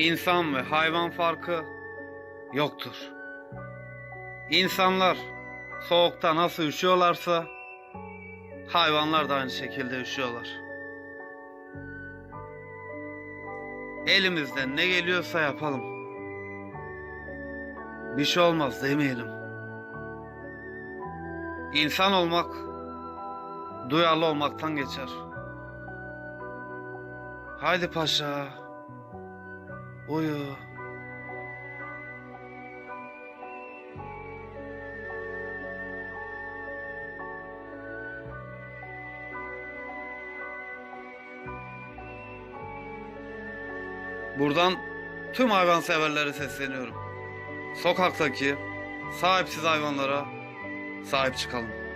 İnsan ve hayvan farkı yoktur. İnsanlar soğukta nasıl üşüyorlarsa hayvanlar da aynı şekilde üşüyorlar. Elimizden ne geliyorsa yapalım. Bir şey olmaz demeyelim. İnsan olmak duyarlı olmaktan geçer. Haydi paşa. Uyu. Buradan tüm hayvanseverlere sesleniyorum. Sokaktaki sahipsiz hayvanlara sahip çıkalım.